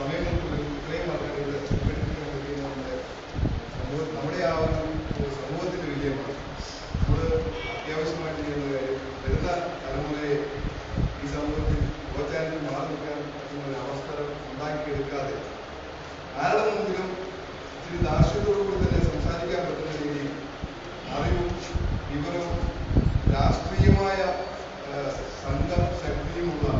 സമയം ഒരു ഇത്രയും ആൾക്കാർ ഇവിടെ സംഘടിപ്പിക്കാൻ പറ്റിയത് നമ്മുടെ സമൂഹ നമ്മുടെ ഒരു സമൂഹത്തിന്റെ വിജയമാണ് നമ്മൾ ഈ സമൂഹത്തിൽ ഓച്ചാനിൽ മാറി നിൽക്കാൻ പറ്റുന്ന ഒരു അവസരം ഉണ്ടാക്കിയെടുക്കാതെ ആരുടെ മുമ്പിലും തന്നെ സംസാരിക്കാൻ പറ്റുന്ന രീതിയിൽ അറിവും വിവരവും രാഷ്ട്രീയമായ സംഘ ശക്തിയുമുള്ള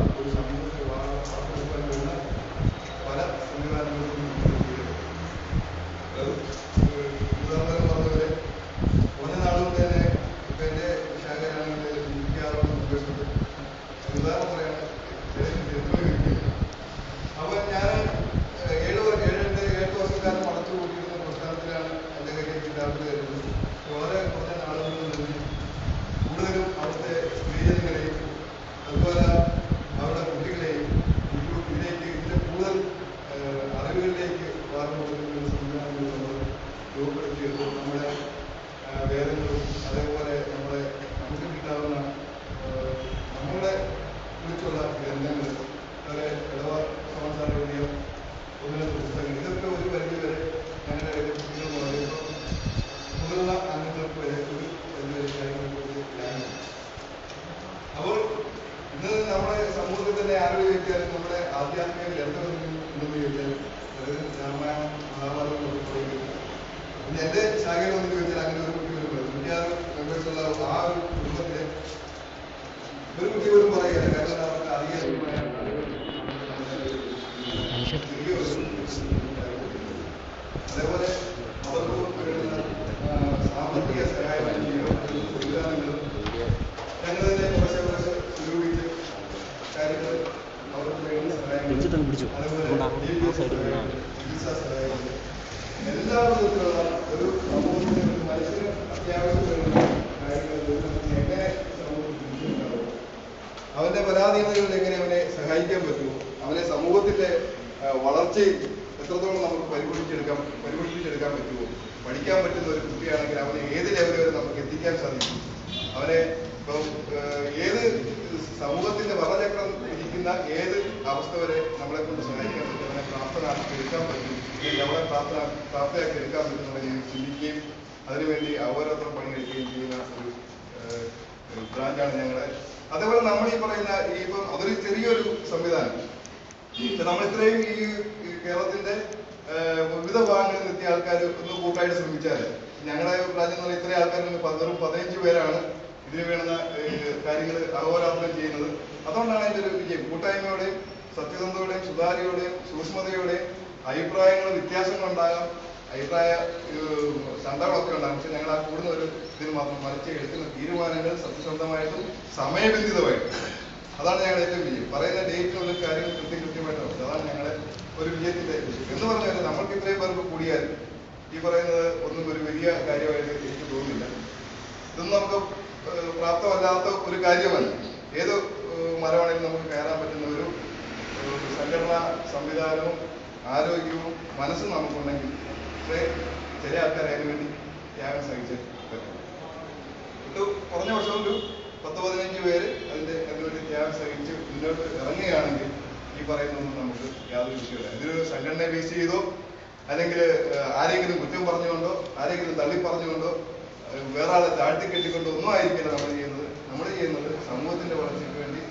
തന്നെ നമ്മുടെ ആധ്യാത്മിക ഗ്രന്ഥം ഉണ്ടെന്ന് ചോദിച്ചാൽ അത് രാമായണം മഹാഭാരതം പിന്നെ എന്റെ ശാഖയിൽ ഒന്ന് ചോദിച്ചാൽ അങ്ങനെ ഒരു കുട്ടി വരുമ്പോൾ നൂറ്റിയാറ് മെമ്പേഴ്സുള്ള ആ ഒരു കുടുംബത്തിലെ ഒരു കുട്ടി പോലും പറയുകയാണ് കാരണം അവർക്ക് അതേപോലെ അവർക്ക് വേണ്ടുന്ന സാമ്പത്തിക സഹായം ചെയ്യുക സംവിധാനങ്ങളും ഞങ്ങൾ തന്നെ കുറച്ച് കുറച്ച് നിരൂപിച്ച് കാര്യങ്ങൾ പിടിച്ചിട്ടങ്ങ് പിടിച്ചു. അതുകൊണ്ട് ആ- സൈഡിൽ നിന്ന് സഹായങ്ങൾ, എല്ലാ വിധത്തിലുള്ള ഒരു എങ്ങനെ അവന്റെ പരാധീനതകളിൽ എങ്ങനെ അവനെ സഹായിക്കാൻ പറ്റുമോ അവനെ സമൂഹത്തിന്റെ വളർച്ചയിൽ എത്രത്തോളം നമുക്ക് പരിപോഷിച്ചെടുക്കാൻ പരിപോഷിപ്പിച്ചെടുക്കാൻ പറ്റുമോ? പഠിക്കാൻ പറ്റുന്ന ഒരു കുട്ടിയാണെങ്കിൽ അവനെ ഏത് ലെവൽ വരെ നമുക്ക് എത്തിക്കാൻ സാധിക്കും? അവനെ ഇപ്പം ആ, ഏത് സമൂഹത്തിന്റെ വർണചക്രം ഇരിക്കുന്ന ഏത് അവസ്ഥ വരെ നമ്മളെ കൊണ്ട് സഹായിക്കാൻ പറ്റും? അവനെ പ്രാപ്തനാക്കി എടുക്കാൻ പറ്റും? നമ്മളെ പ്രാർത്ഥന പ്രാപ്ത പ്രാപ്തയാക്കി എടുക്കാൻ പറ്റും എന്നുള്ള രീതിയിൽ ചിന്തിക്കുകയും അതിനുവേണ്ടി അഹോരാത്രം പണിയെടുക്കുകയും ചെയ്യുന്ന ഒരു ബ്രാഞ്ചാണ് ഞങ്ങളുടെ അതേപോലെ നമ്മൾ ഈ പറയുന്ന ഈ ഇപ്പം അതൊരു ചെറിയൊരു സംവിധാനം. നമ്മൾ ഇത്രയും ഈ കേരളത്തിന്റെ വിവിധ ഭാഗങ്ങളിൽ എത്തിയ ആൾക്കാർ ഒന്ന് കൂട്ടായിട്ട് ശ്രമിച്ചാൽ ഞങ്ങളുടെ ബ്രാഞ്ച് എന്ന് പറഞ്ഞാൽ ഇത്രയും ആൾക്കാർ വെറും പതിനഞ്ച് പേരാണ്. ഇതിന് വേണ്ടുന്ന കാര്യങ്ങൾ അഹോരാത്രം ചെയ്യുന്നത്. അതുകൊണ്ടാണ് അതിന്റെ ഒരു വിജയം. കൂട്ടായ്മയോടെയും സത്യസന്ധതയോടെയും സുതാര്യയോടെയും സൂക്ഷ്മതയോടെയും അഭിപ്രായങ്ങൾ വ്യത്യാസങ്ങളുണ്ടാകാം അഭിപ്രായ ചന്തകളൊക്കെ ഉണ്ടാകും. പക്ഷെ ഞങ്ങൾ ആ കൂടുന്ന ഒരു ഇതിന് മാത്രം മറിച്ച് എടുക്കുന്ന തീരുമാനങ്ങൾ സത്യസന്ധമായിട്ടും സമയബന്ധിതമായിട്ടും. അതാണ് ഞങ്ങളുടെ ഏറ്റവും വിജയം. പറയുന്ന ഡേറ്റിനുള്ള കാര്യങ്ങൾ കൃത്യം കൃത്യമായിട്ട് അതാണ് ഞങ്ങളുടെ ഒരു വിജയത്തിന്റെ വിജയം എന്ന് പറഞ്ഞാൽ നമ്മൾക്ക് ഇത്രയും പേർക്ക് കൂടിയാൽ ഈ പറയുന്നത് ഒന്നും ഒരു വലിയ കാര്യമായിട്ട് എനിക്ക് തോന്നുന്നില്ല. ഇതൊന്നും നമുക്ക് പ്രാപ്തമല്ലാത്ത ഒരു കാര്യമല്ല. ഏത് ഏഹ്, മരമാണെങ്കിലും നമുക്ക് കയറാൻ പറ്റുന്ന ഒരു സംഘടനാ സംവിധാനവും ആരോഗ്യവും മനസ്സും നമുക്കുണ്ടെങ്കിൽ പക്ഷേ ചില ആൾക്കാർ അതിനു വേണ്ടി ത്യാഗം സഹിച്ച് ഒരു കുറഞ്ഞ വർഷം ഒരു പത്ത് പതിനഞ്ച് പേര് അതിന്റെ അതിനുവേണ്ടി ത്യാഗം സഹിച്ച് മുന്നോട്ട് ഇറങ്ങുകയാണെങ്കിൽ ഈ പറയുന്നൊന്നും നമുക്ക് യാതൊരു വിഷയമില്ല. ഇതിനൊരു സംഘടനയെ ബേസ് ചെയ്തോ അല്ലെങ്കിൽ ആരെങ്കിലും കുറ്റം പറഞ്ഞുകൊണ്ടോ ആരെങ്കിലും തള്ളി പറഞ്ഞുകൊണ്ടോ വേറെ ആളെ താഴ്ത്തി കെട്ടിക്കൊണ്ട് ഒന്നും ആയിരിക്കില്ല നമ്മൾ ചെയ്യുന്നത്. നമ്മൾ ചെയ്യുന്നത് സമൂഹത്തിന്റെ വളർച്ചയ്ക്ക് വേണ്ടി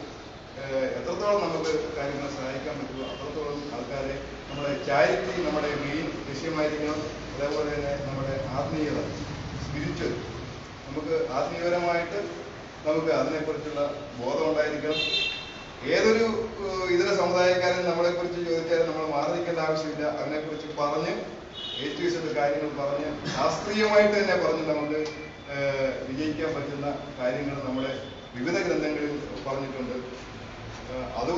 എത്രത്തോളം നമുക്ക് കാര്യങ്ങൾ സഹായിക്കാൻ പറ്റുമോ അത്രത്തോളം ആൾക്കാരെ നമ്മുടെ ചാരിറ്റി നമ്മുടെ മെയിൻ ലക്ഷ്യമായിരിക്കണം. അതേപോലെ തന്നെ നമ്മുടെ ആത്മീയത സ്പിരിച്വൽ നമുക്ക് ആത്മീയപരമായിട്ട് നമുക്ക് അതിനെക്കുറിച്ചുള്ള ബോധം ഉണ്ടായിരിക്കണം. ഏതൊരു ഇതര സമുദായക്കാരൻ നമ്മളെ കുറിച്ച് ചോദിച്ചാലും നമ്മൾ മാറി നിൽക്കേണ്ട ആവശ്യമില്ല. അതിനെക്കുറിച്ച് പറഞ്ഞ് ഏറ്റവും കാര്യങ്ങൾ പറഞ്ഞ് ശാസ്ത്രീയമായിട്ട് തന്നെ പറഞ്ഞ് നമുക്ക് വിജയിക്കാൻ പറ്റുന്ന കാര്യങ്ങൾ നമ്മളെ വിവിധ ഗ്രന്ഥങ്ങളിൽ പറഞ്ഞിട്ടുണ്ട്. അത്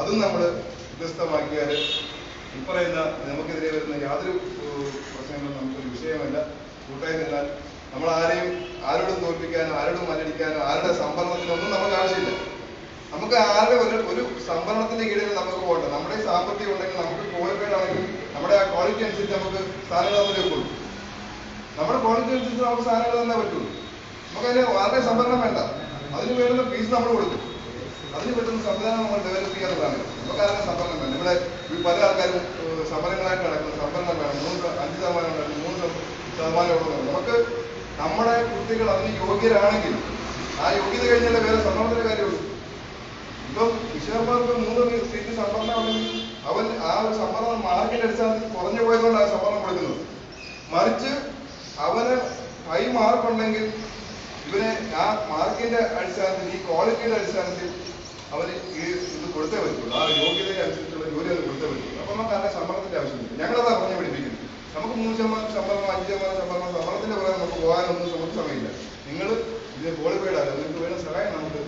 അതും നമ്മൾ വ്യത്യസ്തമാക്കിയാൽ ഈ പറയുന്ന നമുക്കെതിരെ വരുന്ന യാതൊരു പ്രശ്നങ്ങളും നമുക്കൊരു വിഷയമല്ല. കൂട്ടായി നിന്നാൽ നമ്മൾ ആരെയും ആരോടും തോൽപ്പിക്കാനോ ആരോടും മല്ലടിക്കാനോ ആരുടെ സംഭരണത്തിനൊന്നും നമുക്ക് ആവശ്യമില്ല. നമുക്ക് ആരുടെ ഒരു ഒരു സംഭരണത്തിന്റെ കീഴിൽ നമുക്ക് പോകണ്ട. നമ്മുടെ സാമ്പത്തികം ഉണ്ടെങ്കിൽ നമുക്ക് ക്വാളിഫൈഡ് ആണെങ്കിൽ നമ്മുടെ ആ ക്വാളിറ്റി അനുസരിച്ച് നമുക്ക് സാധനങ്ങൾ തന്നെ വെക്കുള്ളൂ നമ്മുടെ ക്വാളിറ്റി അനുസരിച്ച് നമുക്ക് സാധനങ്ങൾ തന്നെ പറ്റുള്ളൂ നമുക്ക് അതിന് ആരുടെ സംഭരണം വേണ്ട. അതിന് വേണ്ടുന്ന ഫീസ് നമ്മൾ കൊടുക്കും. അതിന് പറ്റുന്ന സംവിധാനം നമ്മൾ ഡെവലപ്പ് ചെയ്യാത്തതാണ് നമുക്ക് അതിനെ സംഭരണം വേണം ഇവിടെ പല ആൾക്കാരും സമരങ്ങളായിട്ട് നടക്കുന്നത് സംവരണം വേണം. മൂന്ന് അഞ്ച് ശതമാനം വേണം മൂന്ന് ശതമാനം നമുക്ക് നമ്മുടെ കുട്ടികൾ അതിന് യോഗ്യരാണെങ്കിൽ ആ യോഗ്യത കഴിഞ്ഞാലേ വേറെ സംവരണത്തിന്റെ കാര്യമുള്ളൂ. ഇപ്പം വിശ്വാസം മൂന്ന് സീറ്റ് സംഭരണം ഉണ്ടെങ്കിൽ അവൻ ആ ഒരു സംവരണം മാർക്കിന്റെ അടിസ്ഥാനത്തിൽ കുറഞ്ഞു പോയതുകൊണ്ടാണ് സംവരണം കൊടുക്കുന്നത് മറിച്ച് അവന് ഹൈ മാർക്കുണ്ടെങ്കിൽ ഇവനെ ആ മാർക്കിന്റെ അടിസ്ഥാനത്തിൽ ഈ ക്വാളിറ്റിയുടെ അടിസ്ഥാനത്തിൽ അവന് ഈ ഇത് കൊടുത്തേ പറ്റുള്ളൂ ആ യോഗ്യതയുടെ അനുസരിച്ചുള്ള ജോലി അത് കൊടുത്തേ പറ്റുള്ളൂ അപ്പൊ നമുക്ക് അതിന്റെ സംവരണത്തിന്റെ ആവശ്യമില്ല. ഞങ്ങളതാ പറഞ്ഞു പഠിപ്പിക്കുന്നത്. നമുക്ക് മൂന്ന് ശതമാനം ശമ്പളം അഞ്ച് ശതമാനം ശമ്പളം സംവരണത്തിന്റെ പുറകെ നമുക്ക് പോകാനൊന്നും നമുക്ക് സമയമില്ല. നിങ്ങൾ ഇത് ക്വാളിഫൈഡ് ആകുക നിങ്ങൾക്ക് വേണ്ട സഹായം നമുക്ക്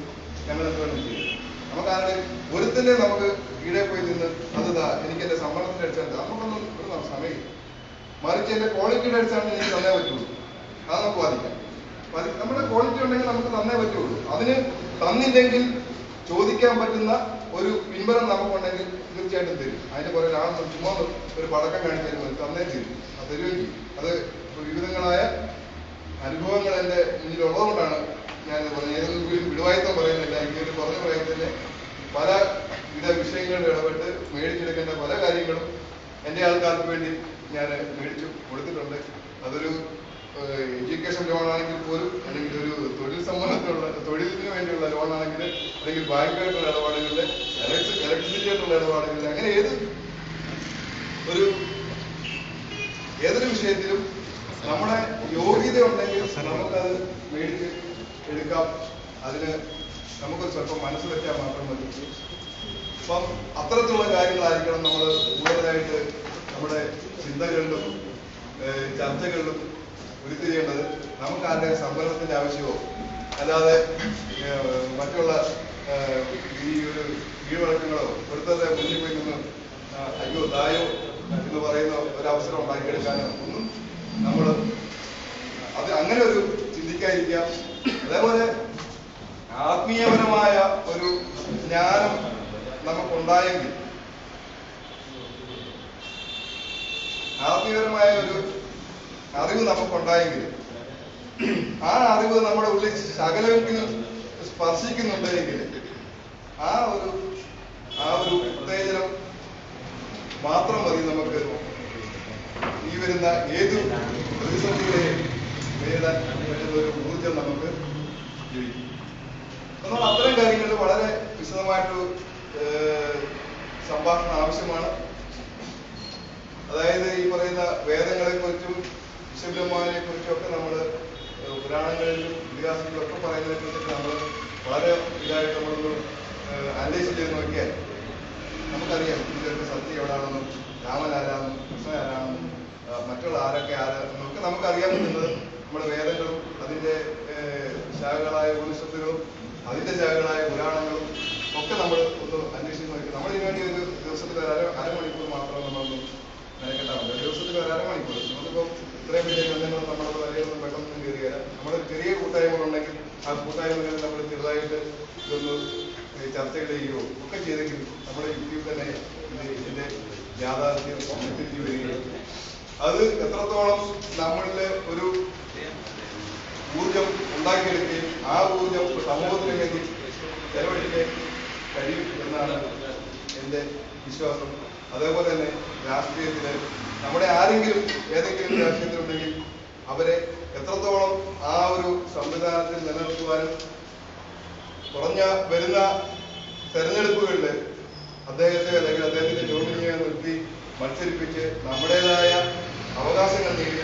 ഞങ്ങൾ എന്ത് വേണം ചെയ്യും. നമുക്ക് ആരുടെ ഒരുത്തന്നെ നമുക്ക് കീഴേ പോയി നിന്ന് അതാ എനിക്ക് എന്റെ സമ്മർദ്ദത്തിന് അടിച്ചാൽ നമുക്കൊന്നും ഒരു സമയമില്ല. മറിച്ച് എന്റെ ക്വാളിറ്റിയുടെ അടിച്ചാണ് എനിക്ക് തന്നേ പറ്റുള്ളൂ. അത് നമുക്ക് ബാധിക്കാം. നമ്മുടെ ക്വാളിറ്റി ഉണ്ടെങ്കിൽ നമുക്ക് തന്നേ പറ്റുള്ളൂ. അതിന് തന്നില്ലെങ്കിൽ ചോദിക്കാൻ പറ്റുന്ന ഒരു പിൻബലം നമുക്കുണ്ടെങ്കിൽ തീർച്ചയായിട്ടും തരും. അതിന്റെ പുറകെ ആ ചുമ്മാ ഒരു പടക്കം കാണിച്ചു തരുമ്പോൾ തന്നേ തരും. അത് തരുകയും ചെയ്യും. അത് വിവിധങ്ങളായ അനുഭവങ്ങൾ എന്റെ മുന്നിലുള്ളതുകൊണ്ടാണ് ഞാൻ പറഞ്ഞത് ഏതൊരു വിടുവായത്വം പറയുന്നില്ല എനിക്ക് പറഞ്ഞു പറയാൻ തന്നെ പല വിധ വിഷയങ്ങളിൽ ഇടപെട്ട് മേടിച്ചെടുക്കേണ്ട പല കാര്യങ്ങളും എന്റെ ആൾക്കാർക്ക് വേണ്ടി ഞാൻ മേടിച്ചു കൊടുത്തിട്ടുണ്ട്. അതൊരു എഡ്യൂക്കേഷൻ ലോൺ ആണെങ്കിൽ പോലും അല്ലെങ്കിൽ ഒരു തൊഴിൽ സംബന്ധത്തിലുള്ള തൊഴിലിന് വേണ്ടിയുള്ള ലോൺ ആണെങ്കിൽ അല്ലെങ്കിൽ ബാങ്കായിട്ടുള്ള ഇടപാടുകളിൽ ഇലക്ട്രിസിറ്റി ആയിട്ടുള്ള ഇടപാടുകളിൽ അങ്ങനെ ഏത് ഒരു ഏതൊരു വിഷയത്തിലും നമ്മുടെ യോഗ്യത ഉണ്ടെങ്കിൽ നമുക്കത് മേടിച്ച് എടുക്കാം. അതിന് നമുക്ക് സ്വല്പം മനസ്സ് വെച്ചാൽ മാത്രം മതി. അപ്പം അത്തരത്തിലുള്ള കാര്യങ്ങളായിരിക്കണം നമ്മൾ കൂടുതലായിട്ട് നമ്മുടെ ചിന്തകളിലും ചർച്ചകളിലും ഉരുത്തിരിയേണ്ടത് നമുക്ക് ആരുടെ സംവരണത്തിന്റെ ആവശ്യമോ അല്ലാതെ മറ്റുള്ള ഈ ഒരു കീഴ്വഴക്കങ്ങളോ ഒരുത്തരുടെ മുന്നിൽ പോയി നിന്ന് അയ്യോ തായോ എന്ന് പറയുന്ന ഒരു അവസരം ഉണ്ടാക്കിയെടുക്കാനോ ഒന്നും നമ്മൾ അത് അങ്ങനെ ഒരു ചിന്തിക്കാതിരിക്കാം. അതേപോലെ ആത്മീയപരമായ ഒരു ജ്ഞാനം നമുക്കുണ്ടായെങ്കിൽ ആത്മീയപരമായ ഒരു അറിവ് നമുക്കുണ്ടായെങ്കിൽ ആ അറിവ് നമ്മുടെ ഉള്ളിൽ ശകലമെങ്കിലും സ്പർശിക്കുന്നുണ്ടെങ്കിൽ ആ ഒരു ആ ഒരു ഉത്തേജനം മാത്രം മതി നമുക്ക് ഈ വരുന്ന ഏത് പ്രതിസന്ധികളെയും നേരിടാൻ പറ്റുന്ന ഒരു ഊർജം നമുക്ക് ലഭിക്കും നമ്മൾ അത്തരം കാര്യങ്ങളിൽ വളരെ വിശദമായിട്ട് സംഭാഷണം ആവശ്യമാണ്. അതായത് ഈ പറയുന്ന വേദങ്ങളെ കുറിച്ചും വിശുദ്ധമാനെ കുറിച്ചും ഒക്കെ നമ്മൾ പുരാണങ്ങളിലും ഇതിഹാസങ്ങളിലും ഒക്കെ പറയുന്നതിനെ കുറിച്ചൊക്കെ നമ്മൾ വളരെ ഇതായിട്ട് നമ്മളൊന്ന് അനലൈസ് ചെയ്ത് നോക്കിയാൽ നമുക്കറിയാം ഇതിലൊക്കെ സത്യം എവിടാണെന്നും രാമൻ ആരാണെന്നും കൃഷ്ണൻ ആരാണെന്നും മറ്റുള്ള ആരൊക്കെ ആരാണെന്നൊക്കെ നമുക്കറിയാൻ പറ്റുന്നത്. നമ്മുടെ വേദങ്ങളും അതിന്റെ ഏഹ്, ശാഖകളായ ഉപനിഷത്തുകളും അതിന്റെ ശാഖകളായ പുരാണങ്ങളും ഒക്കെ നമ്മൾ ഒന്ന് അന്വേഷിച്ച് നോക്കി. നമ്മൾ ഇതിനു വേണ്ടി ഒരു ദിവസത്തിൽ അര അരമണിക്കൂർ മാത്രം നമ്മളൊന്ന് മെനക്കെട്ടാൽ മതി ഒരു ദിവസത്തിൽ ഒരു അരമണിക്കൂർ. നമുക്കിപ്പം ഇത്രയും വലിയ ബന്ധങ്ങൾ നമ്മുടെ തലയിലൊന്നും പെട്ടെന്ന് വരാം. നമ്മുടെ ചെറിയ കൂട്ടായ്മകളുണ്ടെങ്കിൽ ആ കൂട്ടായ്മകളിൽ നമ്മൾ ചെറുതായിട്ട് ഇതൊന്ന് ചർച്ചകൾ ചെയ്യുകയോ ഒക്കെ ചെയ്തെങ്കിൽ നമ്മുടെ യുക്തിയിൽ തന്നെ ഇത് ഇതിന്റെ യാഥാർത്ഥ്യം തിരിച്ചു വരികയും അത് എത്രത്തോളം നമ്മളിൽ ഒരു ഊർജം ഉണ്ടാക്കിയെടുക്കുകയും ആ ഊർജം സമൂഹത്തിന് വേണ്ടി ചെലവഴിക്കാൻ കഴിയും എന്നാണ് എന്റെ വിശ്വാസം. അതേപോലെ തന്നെ രാഷ്ട്രീയത്തിൽ നമ്മുടെ ആരെങ്കിലും ഏതെങ്കിലും രാഷ്ട്രീയത്തിലുണ്ടെങ്കിൽ അവരെ എത്രത്തോളം ആ ഒരു സംവിധാനത്തിൽ നിലനിർത്തുവാനും കുറഞ്ഞ വരുന്ന തെരഞ്ഞെടുപ്പുകളിൽ അദ്ദേഹത്തെ അല്ലെങ്കിൽ അദ്ദേഹത്തിന്റെ നോമിനിയെ നിർത്തി മത്സരിപ്പിച്ച് നമ്മുടേതായ